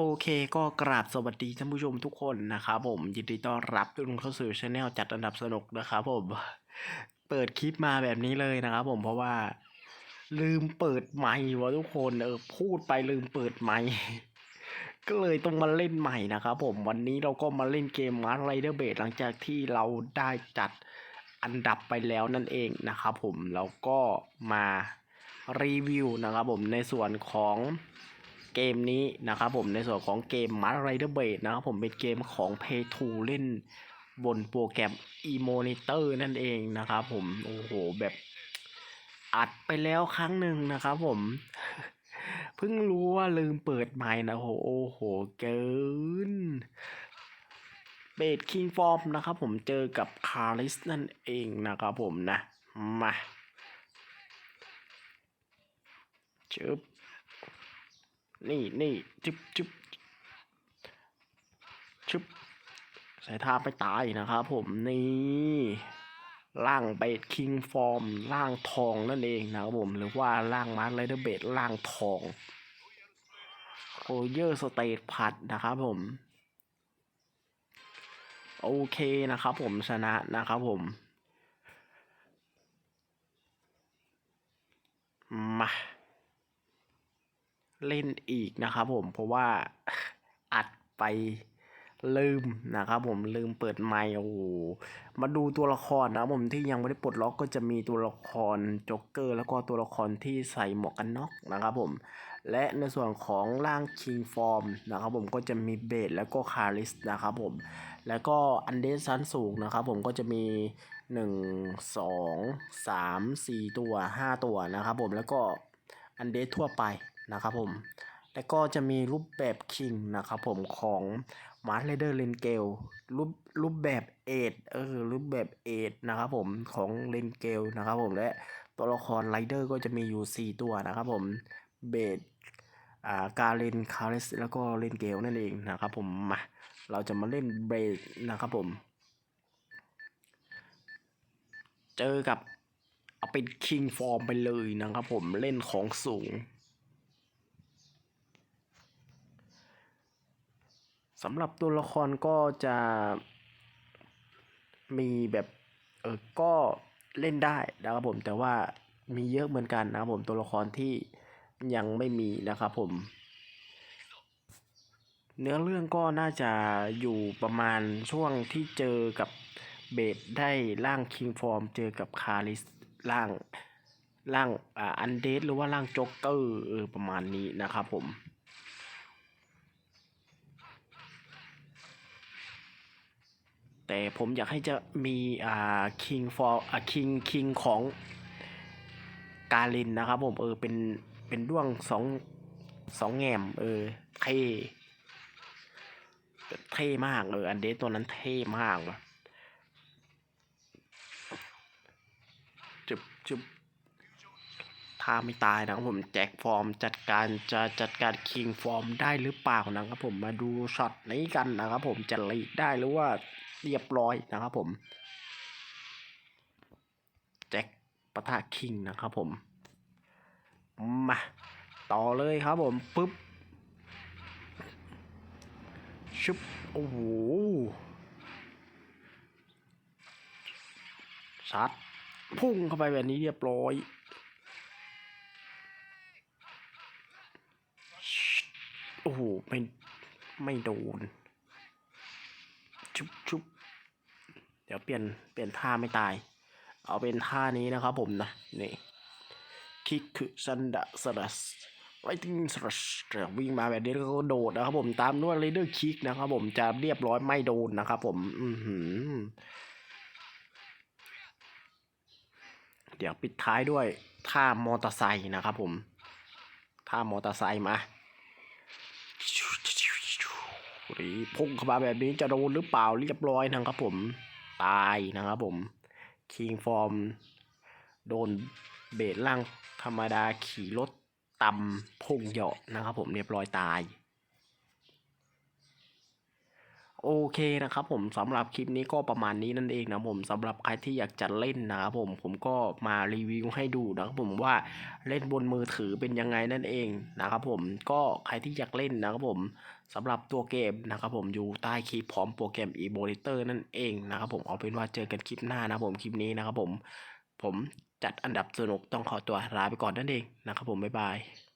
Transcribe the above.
โอเคก็กราบสวัสดีท่านผู้ชมทุกคนนะครับผมยินดีต้อนรับทุกคนเข้าสู่ช anel จัดอันดับสนุกนะครับผม เปิดคลิปมาแบบนี้เลยนะครับผมเพราะว่า ลืมเปิดไมค์วะทุกคนเออพูดไปลืมเปิดไมค์ก็เลยต้องมาเล่นใหม่นะครับผมวันนี้เราก็มาเล่นเกม Mars Rider b a s หลังจากที่เราได้จัดอันดับไปแล้วนั่นเองนะครับผมเราก็มารีวิวนะครับผมในส่วนของ เกมนี้นะครับผมในส่วนของเกม m a r Rider b a s นะครับผมเป็นเกมของ Pay 2เล่นบนโปรแกรม e-monitor นั่นเองนะครับผม โอ้โห แบบอัดไปแล้วครั้งหนึ่งนะครับผมเพิ่งรู้ว่าลืมเปิดไมค์นะโหโอ้โห เกินเบดคิงฟอร์มนะครับผมเจอกับคาริสนั่นเองนะครับผมนะ มาจึบ นี่นี่จึบจึบชึบใส่ท่าไปตายนะครับผมนี่ร่างเบดคิงฟอร์มร่างทองนั่นเองนะครับผมหรือว่าร่างมาร์ไรเดอร์เบดร่างทองโคเยอร์สเตทพัดนะครับผมโอเคนะครับผมชนะนะครับผม มา เล่นอีกนะครับผมเพราะว่าอัดไปลืมนะครับผมลืมเปิดไมค์โอ้โหมาดูตัวละครนะผมที่ยังไม่ได้ปลดล็อกก็จะมีตัวละครโจ๊กเกอร์ แล้วก็ตัวละครที่ใส่หมวกกันน็อกนะครับผมและในส่วนของร่างคิงฟอร์มนะครับผมก็จะมีเบดแล้วก็คาริสนะครับผมแล้วก็อันเดสชั้นสูงนะครับผมก็จะมี 1 2 3 4 ตัว 5 ตัวนะครับผมแล้วก็อันเดสทั่วไป นะครับผม แล้วก็จะมีรูปแบบคิงนะครับผมของมาร์ r เดอร์เลนเกลรูปรูปแบบเอดเออรูปแบบเอดนะครับผมของเลนเกลนะครับผมและตัวละครไรเดอร์ก็จะมีอยู่ 4 ตัวนะครับผมเบดอ่าการเลนคาริสแล้วก็เลนเกลนั่นเองนะครับผมมาเราจะมาเล่นเบดนะครับผม เจอกับเอาเป็นคิงฟอร์มไปเลยนะครับผมเล่นของสูง สำหรับตัวละครก็จะมีแบบเออก็เล่นได้นะครับผมแต่ว่ามีเยอะเหมือนกันนะครับผมตัวละครที่ยังไม่มีนะครับผม เนื้อเรื่องก็น่าจะอยู่ประมาณช่วงที่เจอกับเบดได้ร่างคิงฟอร์มเจอกับคาริสร่างร่างอ่าอันเดสหรือว่าร่างโจ๊กเกอร์ประมาณนี้นะครับผม แต่ผมอยากให้จะมีอ่าคิงฟอร์อ่าคิงคิงของกาลินนะครับผมเออเป็นเป็นด้วงสองสองแง่มเออเท่เท่มากเอออันเดสตัวนั้นเท่มากว่ะจุบจุบถ้าไม่ตายนะครับผมแจกฟอร์มจัดการจะจัดการคิงฟอร์มได้หรือเปล่านะครับผมมาดูช็อตนี้กันนะครับผมจะลีดได้หรือว่า เรียบร้อยนะครับผมแจ็คปะทะคิงนะครับผม มาต่อเลยครับผมปุ๊บชุบโอ้โหชัดพุ่งเข้าไปแบบนี้เรียบร้อยโอ้โหไม่ไม่โดน ชุบชุบเดี๋ยวเปลี่ยนเปลี่ยนท่าไม่ตาย เอาเป็นท่านี้นะครับผมนะ นี่คิกคือซันดะสลัสไรติงสลัสวิ่งมาแบบนี้แล้วก็โดดนะครับผมตามด้วยเรเดอร์คิกนะครับผมจะเรียบร้อยไม่โดนนะครับผม อืเดี๋ยวปิดท้ายด้วยท่ามอเตอร์ไซค์นะครับผมท่ามอเตอร์ไซค์มา รือพุ่งเข้ามาแบบนี้จะโดนหรือเปล่าเรียบร้อยนะครับผมตายนะครับผมคิงฟอร์มโดนเบสล่างธรรมดาขี่รถตำพุ่งเหยาะนะครับผมเรียบร้อยตาย โอเคนะครับผมสำหรับคลิปนี้ก็ประมาณนี้นั่นเองนะผมสำหรับใครที่อยากจะเล่นนะครับผมผมก็มารีวิวให้ดูนะครับผมว่าเล่นบนมือถือเป็นยังไงนั่นเองนะครับผมก็ใครที่อยากเล่นนะครับผมสำหรับตัวเกมนะครับผมอยู่ใต้คลิปพร้อมโปรแกรม e m o n i t o r นั่นเองนะครับผมเอาเป็นว่าเจอกันคลิปหน้านะผมคลิปนี้นะครับผมผมจัดอันดับสนุกต้องขอตัวลาไปก่อนนั่นเองนะครับผมบ๊ายบาย